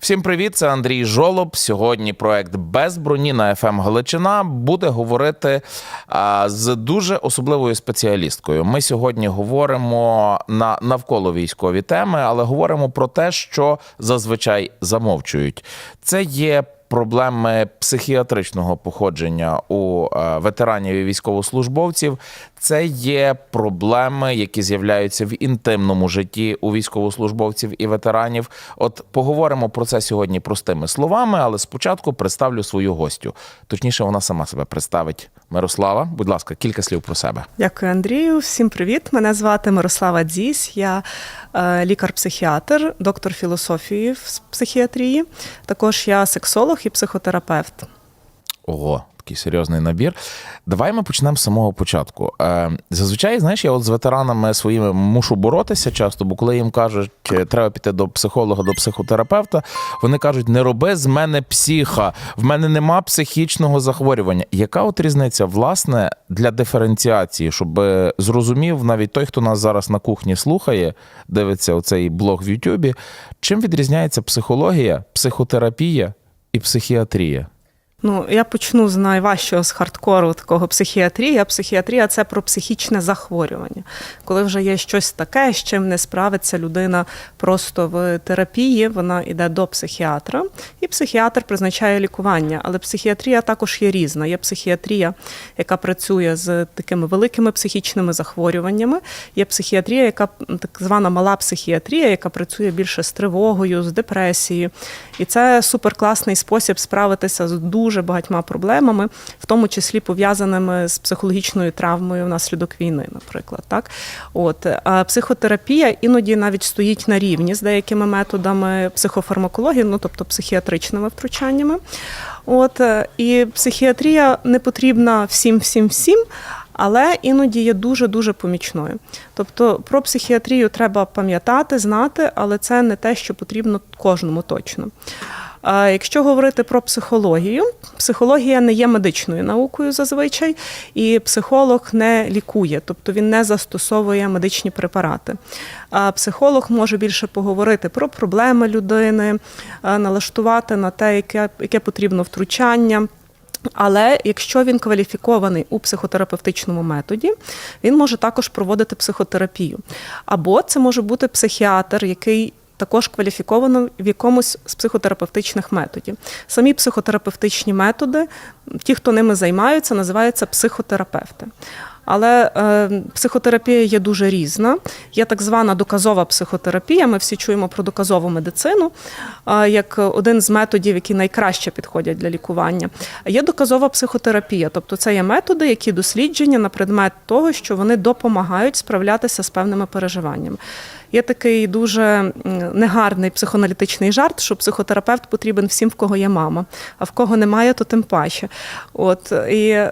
Всім привіт, це Андрій Жолоб. Сьогодні проект без броні на ФМ Галичина буде говорити з дуже особливою спеціалісткою. Ми сьогодні говоримо на навколо військові теми, але говоримо про те, що зазвичай замовчують. Це є. Проблеми психіатричного походження у е, ветеранів і військовослужбовців це є проблеми, які з'являються в інтимному житті у військовослужбовців і ветеранів. От поговоримо про це сьогодні простими словами, але спочатку представлю свою гостю. Точніше, вона сама себе представить. Мирослава, будь ласка, кілька слів про себе. Дякую, Андрію. Всім привіт. Мене звати Мирослава Дзісь. Я е, лікар-психіатр, доктор філософії в психіатрії. Також я сексолог і психотерапевт. Ого, такий серйозний набір. Давай ми почнемо з самого початку. Е, зазвичай, знаєш, я от з ветеранами своїми мушу боротися часто, бо коли їм кажуть, е, треба піти до психолога, до психотерапевта, вони кажуть, не роби з мене психа, в мене нема психічного захворювання. Яка от різниця, власне, для диференціації, щоб е, зрозумів навіть той, хто нас зараз на кухні слухає, дивиться оцей блог в Ютубі, чим відрізняється психологія, психотерапія і психіатрія? Ну, я почну з найважчого з хардкору такого психіатрія. Психіатрія це про психічне захворювання. Коли вже є щось таке, з чим не справиться людина просто в терапії, вона йде до психіатра, і психіатр призначає лікування. Але психіатрія також є різна. Є психіатрія, яка працює з такими великими психічними захворюваннями. Є психіатрія, яка так звана мала психіатрія, яка працює більше з тривогою, з депресією. І це суперкласний спосіб справитися з дуже багатьма проблемами, в тому числі пов'язаними з психологічною травмою внаслідок війни, наприклад. Так? От. А психотерапія іноді навіть стоїть на рівні з деякими методами психофармакології, ну тобто психіатричними втручаннями. От. е, І психіатрія не потрібна всім, всім, всім. Але іноді є дуже дуже помічною. Тобто про психіатрію треба пам'ятати, знати, але це не те, що потрібно кожному точно. Якщо говорити про психологію, психологія не є медичною наукою зазвичай, і психолог не лікує, тобто він не застосовує медичні препарати. А психолог може більше поговорити про проблеми людини, налаштувати на те, яке, яке потрібно втручання. Але якщо він кваліфікований у психотерапевтичному методі, він може також проводити психотерапію. Або це може бути психіатр, який також кваліфіковано в якомусь з психотерапевтичних методів. Самі психотерапевтичні методи, ті, хто ними займаються, називаються психотерапевти. Але е, психотерапія є дуже різна. Є так звана доказова психотерапія. Ми всі чуємо про доказову медицину е, як один з методів, які найкраще підходять для лікування. Є доказова психотерапія, тобто це є методи, які дослідження на предмет того, що вони допомагають справлятися з певними переживаннями. Є такий дуже негарний психоаналітичний жарт, що психотерапевт потрібен всім, в кого є мама, а в кого немає, то тим паче. От і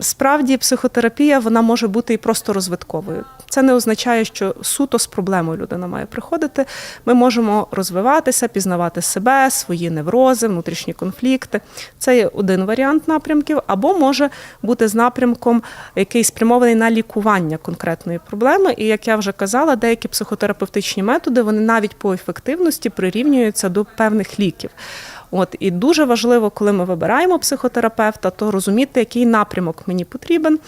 справді психотерапія вона може бути і просто розвитковою. Це не означає, що суто з проблемою людина має приходити. Ми можемо розвиватися, пізнавати себе, свої неврози, внутрішні конфлікти. Це є один варіант напрямків, або може бути з напрямком, який спрямований на лікування конкретної проблеми. І як я вже казала, деякі психотерапевтичні методи вони навіть по ефективності прирівнюються до певних ліків. От і дуже важливо, коли ми вибираємо психотерапевта, то розуміти, який напрямок мені потрібен,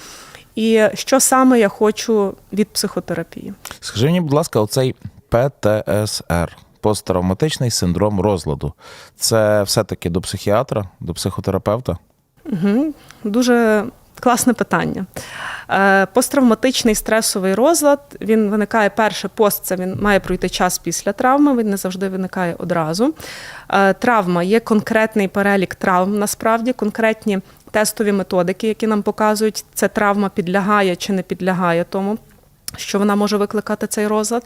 і що саме я хочу від психотерапії. Скажи мені, будь ласка, оцей ПТСР, посттравматичний синдром розладу. Це все-таки до психіатра, до психотерапевта? Угу. Дуже класне питання. Е, Посттравматичний стресовий розлад він виникає перше пост. Це він має пройти час після травми. Він не завжди виникає одразу. Е, Травма є конкретний перелік травм, насправді конкретні тестові методики, які нам показують, це травма підлягає чи не підлягає тому. Що вона може викликати цей розлад.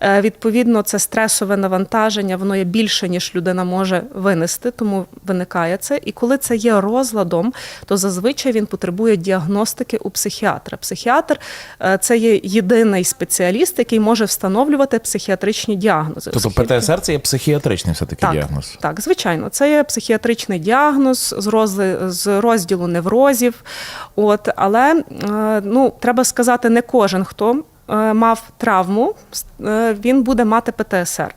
Е, Відповідно, це стресове навантаження, воно є більше, ніж людина може винести, тому виникає це. І коли це є розладом, то зазвичай він потребує діагностики у психіатра. Психіатр е, це є єдиний спеціаліст, який може встановлювати психіатричні діагнози. Тобто ПТСР це є психіатричний все-таки так, діагноз. Так, звичайно, це є психіатричний діагноз з розли- з розділу неврозів. От, але е, ну, треба сказати, не кожен, хто мав травму, е, він буде мати ПТСР.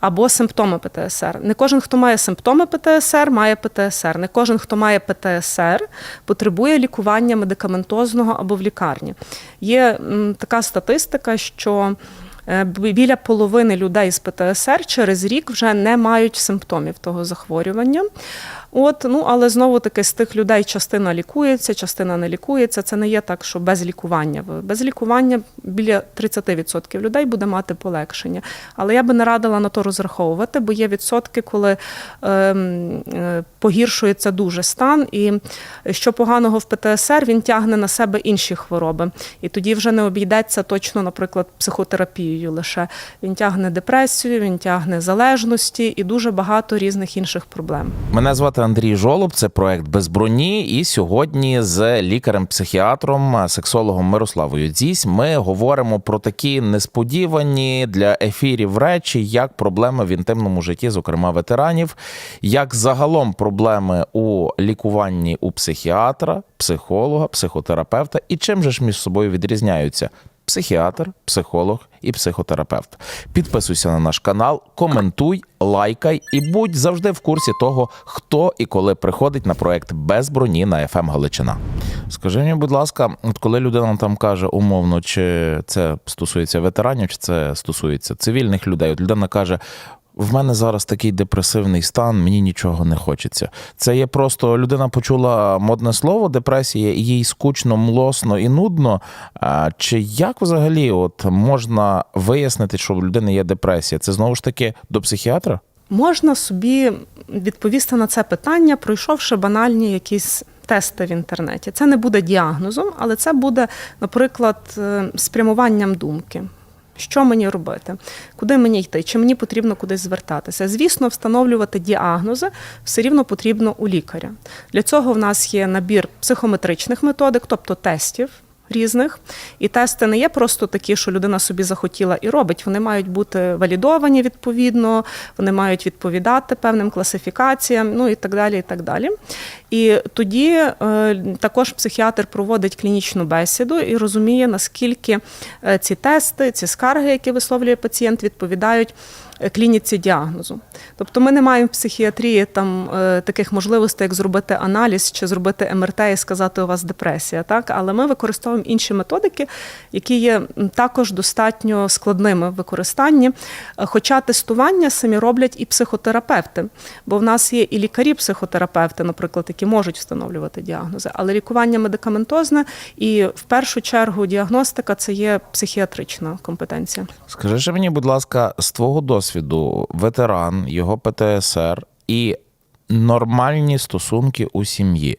або симптоми ПТСР. Не кожен, хто має симптоми ПТСР, має ПТСР. Не кожен, хто має ПТСР, потребує лікування медикаментозного або в лікарні. Є така статистика, що е, біля половини людей з ПТСР через рік вже не мають симптомів того захворювання. От, ну але знову таки з тих людей частина лікується, частина не лікується. Це не є так, що без лікування. Без лікування біля 30% людей буде мати полегшення. Але я би не радила на то розраховувати, бо є відсотки, коли ем, е, погіршується дуже стан, і що поганого в ПТСР, він тягне на себе інші хвороби. І тоді вже не обійдеться точно, наприклад, психотерапією лише. Він тягне депресію, він тягне залежності і дуже багато різних інших проблем. Мене звати Андрій Жолоб, це проект без броні. І сьогодні з лікарем-психіатром, сексологом Мирославою Дзісь ми говоримо про такі несподівані для ефірів речі, як проблеми в інтимному житті, зокрема ветеранів, як загалом проблеми у лікуванні у психіатра, психолога, психотерапевта, і чим же ж між собою відрізняються. Психіатр, психолог і психотерапевт. Підписуйся на наш канал, коментуй, лайкай і будь завжди в курсі того, хто і коли приходить на проект без броні на FM Галичина. Скажи мені, будь ласка, от коли людина там каже умовно, чи це стосується ветеранів, чи це стосується цивільних людей, от людина каже. В мене зараз такий депресивний стан, мені нічого не хочеться. Це є просто людина почула модне слово депресія, і їй скучно, млосно і нудно. А, Чи як взагалі от можна вияснити, що в людини є депресія? Це знову ж таки до психіатра? Можна собі відповісти на це питання, пройшовши банальні якісь тести в інтернеті. Це не буде діагнозом, але це буде, наприклад, е, спрямуванням думки. Що мені робити? Куди мені йти? Чи мені потрібно кудись звертатися? Звісно, встановлювати діагнози все рівно потрібно у лікаря. Для цього в нас є набір психометричних методик, тобто тестів. Різних і тести не є просто такі, що людина собі захотіла і робить. Вони мають бути валідовані відповідно, вони мають відповідати певним класифікаціям, ну і так далі. І так далі. І тоді е, також психіатр проводить клінічну бесіду і розуміє, наскільки е, ці тести, ці скарги, які висловлює пацієнт, відповідають клініці діагнозу. Тобто ми не маємо в психіатрії там е, таких можливостей, як зробити аналіз чи зробити МРТ і сказати, у вас депресія. Так? Але ми використовуємо інші методики, які є також достатньо складними в використанні. Е, Хоча тестування самі роблять і психотерапевти, бо в нас є і лікарі-психотерапевти, наприклад, які можуть встановлювати діагнози, але лікування медикаментозне і в першу чергу діагностика це є психіатрична компетенція. Скажи мені, будь ласка, з твого досвіду, ветеран, його ПТСР і нормальні стосунки у сім'ї.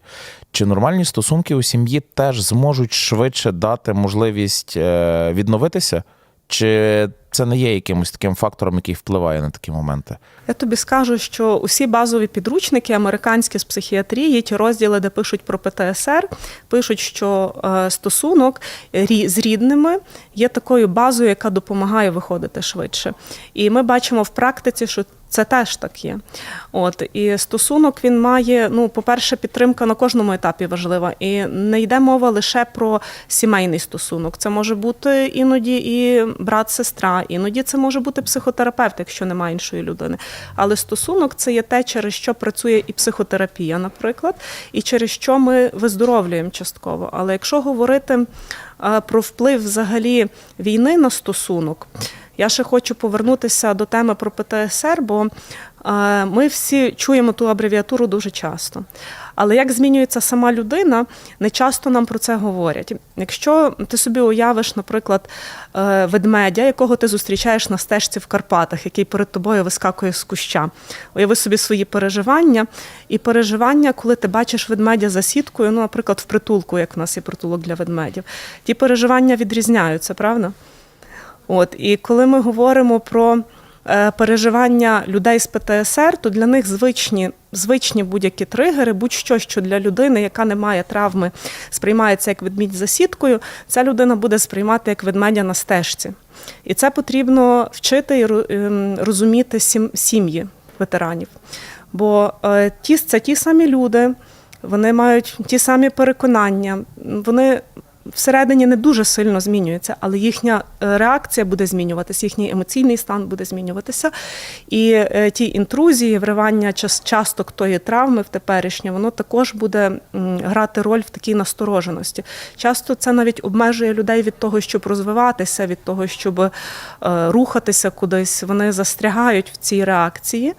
Чи нормальні стосунки у сім'ї теж зможуть швидше дати можливість е, відновитися? Чи це не є якимось таким фактором, який впливає на такі моменти? Я тобі скажу, що усі базові підручники американські з психіатрії, ті розділи, де пишуть про ПТСР, пишуть, що е, стосунок з рідними є такою базою, яка допомагає виходити швидше. І ми бачимо в практиці, що це теж так є. От і стосунок він має. Ну, по-перше, підтримка на кожному етапі важлива. І не йде мова лише про сімейний стосунок. Це може бути іноді і брат-сестра, іноді це може бути психотерапевт, якщо немає іншої людини. Але стосунок це є те, через що працює і психотерапія, наприклад, і через що ми виздоровлюємо частково. Але якщо говорити е, про вплив взагалі війни на стосунок. Я ще хочу повернутися до теми про ПТСР, бо е, ми всі чуємо ту абревіатуру дуже часто. Але як змінюється сама людина, не часто нам про це говорять. Якщо ти собі уявиш, наприклад, е, ведмедя, якого ти зустрічаєш на стежці в Карпатах, який перед тобою вискакує з куща, уяви собі свої переживання, і переживання, коли ти бачиш ведмедя за сіткою, ну, наприклад, в притулку, як в нас є притулок для ведмедів, ті переживання відрізняються, правда? От і коли ми говоримо про переживання людей з ПТСР, то для них звичні, звичні будь-які тригери, будь-що, що для людини, яка не має травми, сприймається як ведмідь за сіткою, ця людина буде сприймати як ведмедя на стежці. І це потрібно вчити і ем, розуміти сім'ї ветеранів. Бо е, ті, це ті самі люди, вони мають ті самі переконання, вони всередині не дуже сильно змінюється, але їхня е, реакція буде змінюватися, їхній емоційний стан буде змінюватися. І е, ті інтрузії, вривання час- часток тої травми в теперішнє, воно також буде грати роль в такій настороженості. Часто це навіть обмежує людей від того, щоб розвиватися, від того, щоб е, рухатися кудись. Вони застрягають в цій реакції.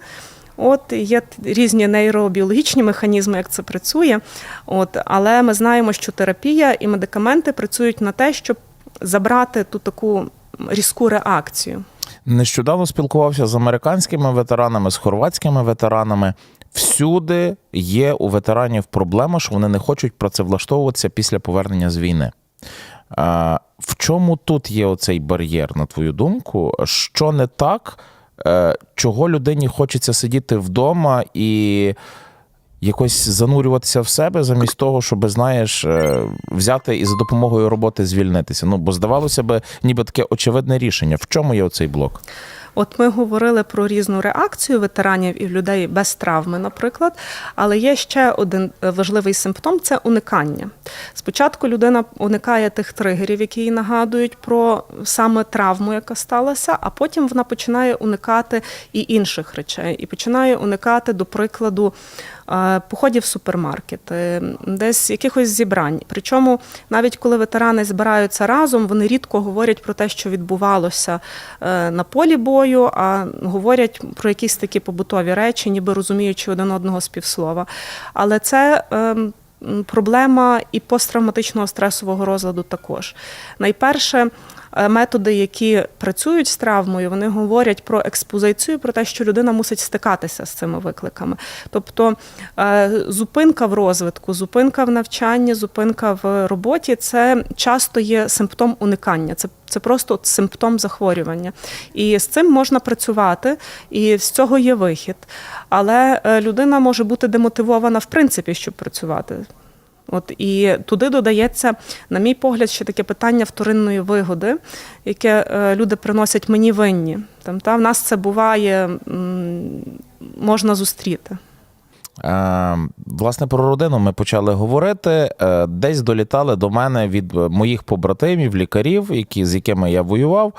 От є різні нейробіологічні механізми, як це працює. От, але ми знаємо, що терапія і медикаменти працюють на те, щоб забрати ту таку різку реакцію. Нещодавно спілкувався з американськими ветеранами, з хорватськими ветеранами. Всюди є у ветеранів проблема, що вони не хочуть працевлаштовуватися після повернення з війни. В чому тут є оцей бар'єр, на твою думку? Що не так, Е, чого людині хочеться сидіти вдома і якось занурюватися в себе замість того, щоб, знаєш, е, взяти і за допомогою роботи звільнитися? Ну, бо здавалося б, ніби таке очевидне рішення. В чому є оцей блок? От ми говорили про різну реакцію ветеранів і людей без травми, наприклад. Але є ще один е, важливий симптом це уникання. Спочатку людина уникає тих тригерів, які їй нагадують про саме травму, яка сталася, а потім вона починає уникати і інших речей, і починає уникати, до прикладу, е, походів в супермаркети, десь якихось зібрань. Причому навіть коли ветерани збираються разом, вони рідко говорять про те, що відбувалося е, на полі бою, а говорять про якісь такі побутові речі, ніби розуміючи один одного з півслова. Але це. ем, Проблема і посттравматичного стресового розладу також. Найперше, методи, які працюють з травмою, вони говорять про експозицію, про те, що людина мусить стикатися з цими викликами. Тобто е, зупинка в розвитку, зупинка в навчанні, зупинка в роботі це часто є симптом уникання. Це це просто симптом захворювання. І з цим можна працювати, і з цього є вихід. Але е, людина може бути демотивована в принципі, щоб працювати. От і туди додається, на мій погляд, ще таке питання вторинної вигоди, яке е, люди приносять мені винні. Там та в нас це буває, можна зустріти. Е, Власне, про родину ми почали говорити. Е, Десь долітали до мене від моїх побратимів, лікарів, які, з якими я воював,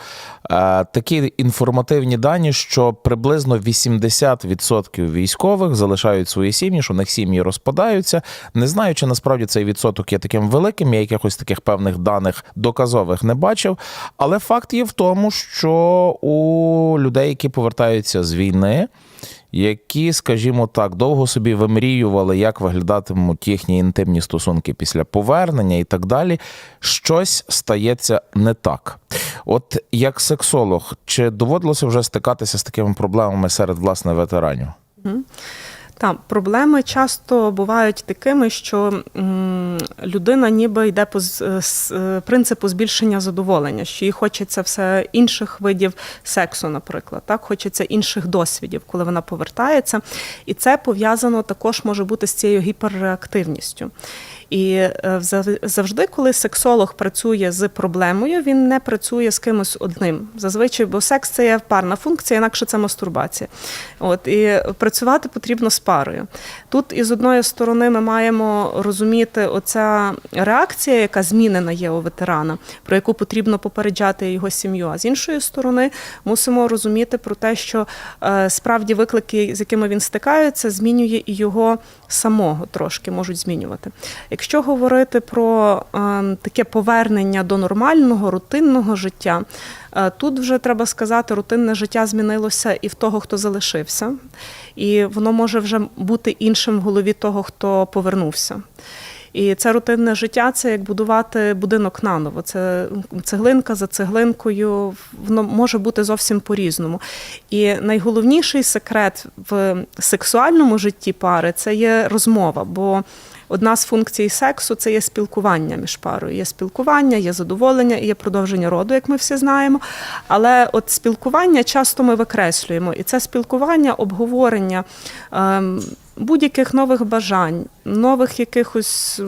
е, такі інформативні дані, що приблизно 80% військових залишають свої сім'ї, що в них сім'ї розпадаються. Не знаю, чи насправді цей відсоток є таким великим. Я якихось таких певних даних доказових не бачив. Але факт є в тому, що у людей, які повертаються з війни, які, скажімо так, довго собі вимріювали, як виглядатимуть їхні інтимні стосунки після повернення і так далі, щось стається не так. От як сексолог, чи доводилося вже стикатися з такими проблемами серед власне ветеранів? Та проблеми часто бувають такими, що людина ніби йде по з е, принципу збільшення задоволення, що їй хочеться все інших видів сексу, наприклад, так хочеться інших досвідів, коли вона повертається, і це пов'язано також може бути з цією гіперреактивністю. І е, завжди, коли сексолог працює з проблемою, він не працює з кимось одним. Зазвичай, бо секс це є парна функція, інакше це мастурбація. От і працювати потрібно з парою. Тут із одної сторони ми маємо розуміти оця реакція, яка змінена є у ветерана, про яку потрібно попереджати його сім'ю. А з іншої сторони, мусимо розуміти про те, що е, справді виклики, з якими він стикається, змінює і його самого трошки можуть змінювати. Якщо говорити про е, таке повернення до нормального, рутинного життя, е, тут вже треба сказати, рутинне життя змінилося і в того, хто залишився, і воно може вже бути іншим в голові того, хто повернувся. І це рутинне життя це як будувати будинок наново. Це цеглинка за цеглинкою, воно може бути зовсім по-різному. І найголовніший секрет в сексуальному житті пари це є розмова. бо Одна з функцій сексу це є спілкування між парою. Є спілкування, є задоволення і є продовження роду, як ми всі знаємо. Але от спілкування часто ми викреслюємо. І це спілкування, обговорення ем, будь-яких нових бажань, нових якихось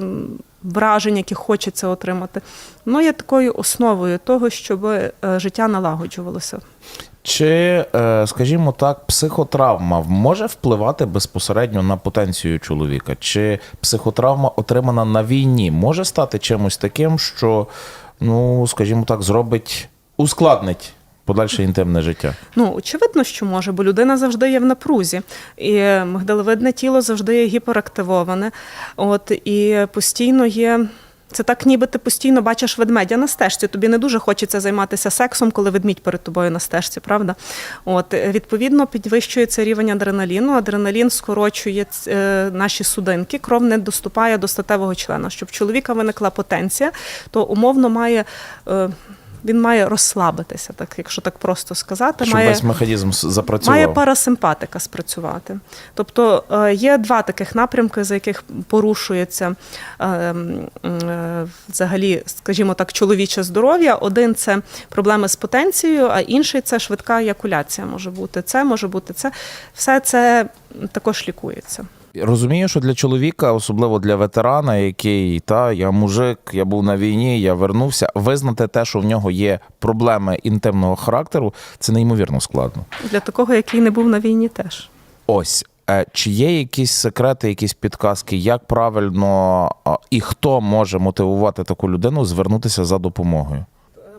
вражень, які хочеться отримати, воно є такою основою того, щоб е, життя налагоджувалося. Чи, е, скажімо так, психотравма може впливати безпосередньо на потенцію чоловіка? Чи психотравма, отримана на війні, може стати чимось таким, що, ну, скажімо так, зробить, ускладнить подальше інтимне життя? Ну, очевидно, що може, бо людина завжди є в напрузі. І мигдалевидне тіло завжди є гіперактивоване. От, і постійно є. Це так, ніби ти постійно бачиш ведмедя на стежці. Тобі не дуже хочеться займатися сексом, коли ведмідь перед тобою на стежці, правда? От е, відповідно підвищується рівень адреналіну. Адреналін скорочує е, наші судинки, кров не доступає до статевого члена. Щоб чоловіка виникла потенція, то умовно має. Він має розслабитися, так якщо так просто сказати, Щоб має весь механізм запрацював? Має парасимпатика спрацювати. Тобто е, є два таких напрямки, за яких порушується е, е, взагалі, скажімо так, чоловіче здоров'я. Один це проблеми з потенцією, а інший це швидка еякуляція може бути. Це може бути це. Все це також лікується. Розумію, що для чоловіка, особливо для ветерана, який та я мужик, я був на війні, я вернувся. Визнати те, що в нього є проблеми інтимного характеру, це неймовірно складно. Для такого, який не був на війні, теж. Ось е, чи є якісь секрети, якісь підказки, як правильно і хто може мотивувати таку людину звернутися за допомогою?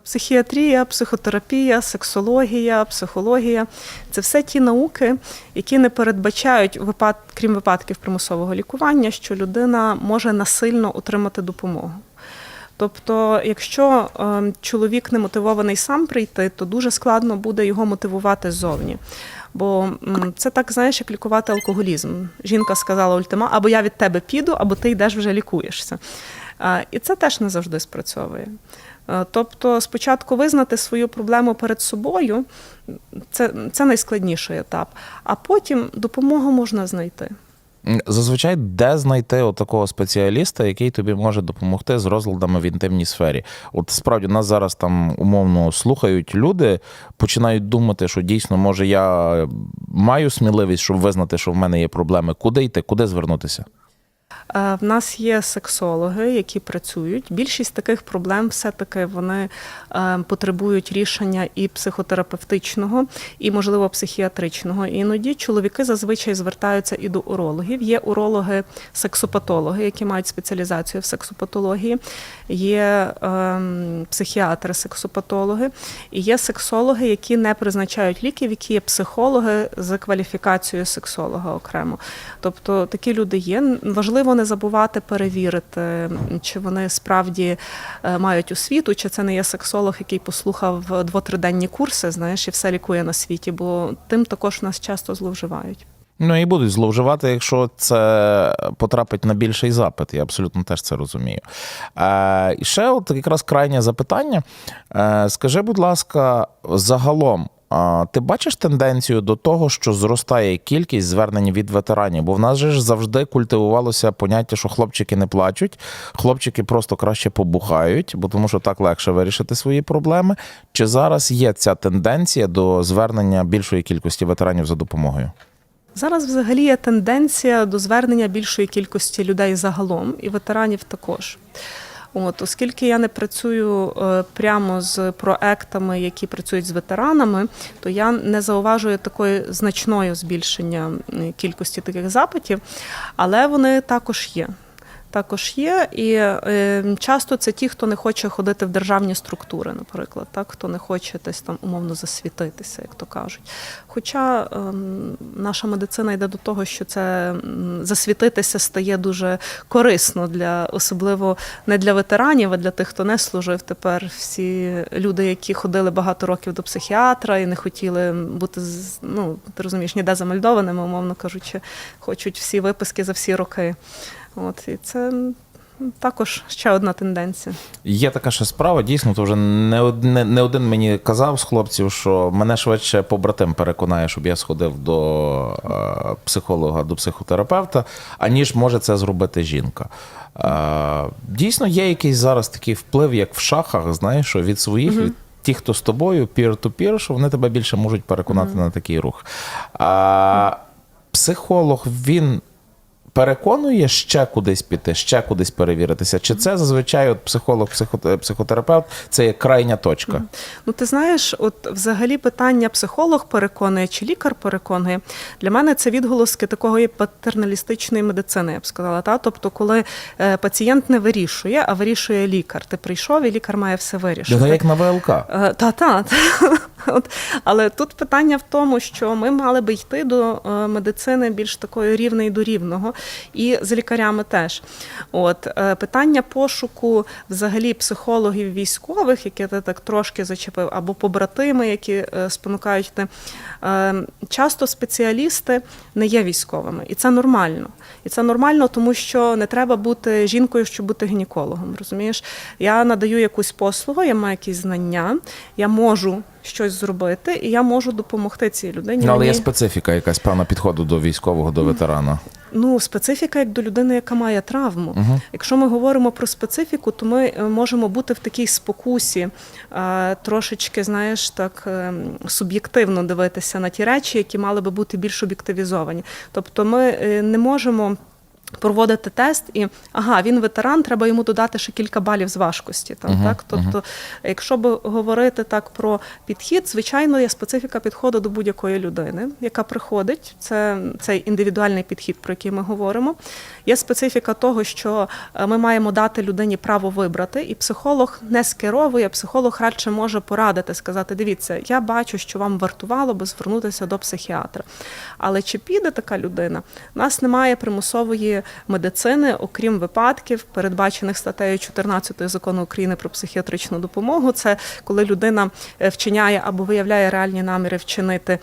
Психіатрія, психотерапія, сексологія, психологія це все ті науки, які не передбачають випад, крім випадків примусового лікування, що людина може насильно отримати допомогу. Тобто, якщо е, чоловік не мотивований сам прийти, то дуже складно буде його мотивувати ззовні. Бо це так, знаєш, як лікувати алкоголізм. Жінка сказала ультима, або я від тебе піду, або ти йдеш вже лікуєшся. І це теж не завжди спрацьовує. Е, Тобто, спочатку визнати свою проблему перед собою це, це найскладніший етап, а потім допомогу можна знайти. Зазвичай, де знайти такого спеціаліста, який тобі може допомогти з розладами в інтимній сфері? От справді нас зараз там умовно слухають люди, починають думати, що дійсно може я маю сміливість, щоб визнати, що в мене є проблеми. Куди йти, куди звернутися? Е, В нас є сексологи, які працюють. Більшість таких проблем все-таки вони е, потребують рішення і психотерапевтичного, і, можливо, психіатричного. Іноді чоловіки зазвичай звертаються і до урологів. Є урологи-сексопатологи, які мають спеціалізацію в сексопатології, є ем, психіатри-сексопатологи, і є сексологи, які не призначають ліків, які є психологи з кваліфікацією сексолога окремо. Тобто такі люди є. Важливо не забувати перевірити, чи вони справді е, мають освіту, чи це не є сексолог, який послухав двотриденні курси, знаєш, і все лікує на світі, бо тим також нас часто зловживають. Ну і будуть зловживати, якщо це потрапить на більший запит. Я абсолютно теж це розумію. Е, і ще от якраз крайнє запитання. Е, скажи, будь ласка, загалом. Ти бачиш тенденцію до того, що зростає кількість звернень від ветеранів? Бо в нас же ж завжди культивувалося поняття, що хлопчики не плачуть, хлопчики просто краще побухають, бо тому що так легше вирішити свої проблеми. Чи зараз є ця тенденція до звернення більшої кількості ветеранів за допомогою? Зараз взагалі є тенденція до звернення більшої кількості людей загалом, і ветеранів також. От, оскільки я не працюю е, прямо з проектами, які працюють з ветеранами, то я не зауважую такої значної збільшення кількості таких запитів, але вони також є. Також є, і е, часто це ті, хто не хоче ходити в державні структури, наприклад, так хто не хоче десь там умовно засвітитися, як то кажуть. Хоча ем, наша медицина йде до того, що це засвітитися стає дуже корисно для особливо не для ветеранів, а для тих, хто не служив. Тепер всі люди, які ходили багато років до психіатра і не хотіли бути ну ти розумієш, ніде замальдованими, умовно кажучи, хочуть всі виписки за всі роки. От і це також ще одна тенденція. Є така ще справа, дійсно, то вже не один, не один мені казав з хлопців, що мене швидше побратим переконає, щоб я сходив до е, психолога, до психотерапевта, аніж може це зробити жінка. Е, дійсно, є якийсь зараз такий вплив, як в шахах, знаєш, що від своїх. від Ті, хто з тобою, peer-to-peer, що вони тебе більше можуть переконати на такий рух. А, психолог, він переконує ще кудись піти, ще кудись перевіритися? Чи це зазвичай от психолог, психо- психотерапевт це є крайня точка? Ну, ти знаєш, от взагалі питання психолог переконує чи лікар переконує. Для мене це відголоски такої патерналістичної медицини, я б сказала. Та? Тобто, коли е, пацієнт не вирішує, а вирішує лікар. Ти прийшов, і лікар має все вирішити. Ну, як на ВЛК. Е, Та, та. От, але тут питання в тому, що ми мали би йти до е, медицини більш такої рівної до рівного, і з лікарями теж. От е, питання пошуку взагалі психологів військових, які ти так трошки зачепив, або побратими, які е, спонукають ти. Е, часто спеціалісти не є військовими, і це нормально. І це нормально, тому що не треба бути жінкою, щоб бути гінекологом. Розумієш, я надаю якусь послугу, я маю якісь знання, я можу щось зробити, і я можу допомогти цій людині. Ну, але є специфіка якась певна підходу до військового, до ветерана. Ну, специфіка як до людини, яка має травму. Якщо ми говоримо про специфіку, то ми е, можемо бути в такій спокусі, е, трошечки, знаєш, так е, суб'єктивно дивитися на ті речі, які мали би бути більш об'єктивізовані. Тобто, ми не можемо. Проводити тест і ага, він ветеран, треба йому додати ще кілька балів з важкості. Там Мгм, так, тобто, якщо б говорити так про підхід, звичайно, є специфіка підходу до будь-якої людини, яка приходить. Це цей індивідуальний підхід, про який ми говоримо. Є специфіка того, що е, ми маємо дати людині право вибрати, і психолог не скеровує, психолог радше може порадити, сказати: дивіться, я бачу, що вам вартувало би звернутися до психіатра. Але чи піде така людина? У нас немає примусової медицини, окрім випадків, передбачених статтею 14 закону України про психіатричну допомогу. Це коли людина е, вчиняє або виявляє реальні наміри вчинити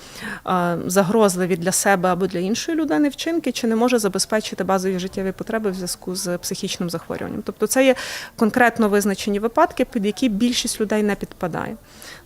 е, загрозливі для себе або для іншої людини вчинки, чи не може забезпечити базові життєві потреби в зв'язку з психічним захворюванням. Тобто, це є конкретно визначені випадки, під які більшість людей не підпадає.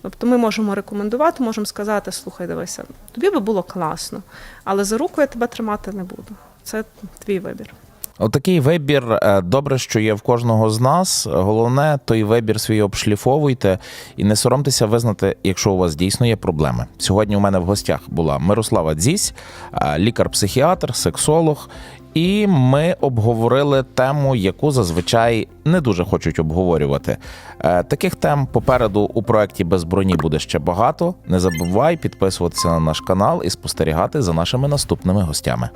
Тобто ми можемо рекомендувати, можемо сказати: слухай, дивися, тобі би було класно, але за руку я тебе тримати не буду. Це твій вибір. Отакий вибір е, добре, що є в кожного з нас. Головне, той вибір свій обшліфовуйте і не соромтеся визнати, якщо у вас дійсно є проблеми. Сьогодні у мене в гостях була Мирослава Дзісь, е, лікар-психіатр, сексолог. І ми обговорили тему, яку зазвичай не дуже хочуть обговорювати. Е, Таких тем попереду у проєкті без броні буде ще багато. Не забувай підписуватися на наш канал і спостерігати за нашими наступними гостями.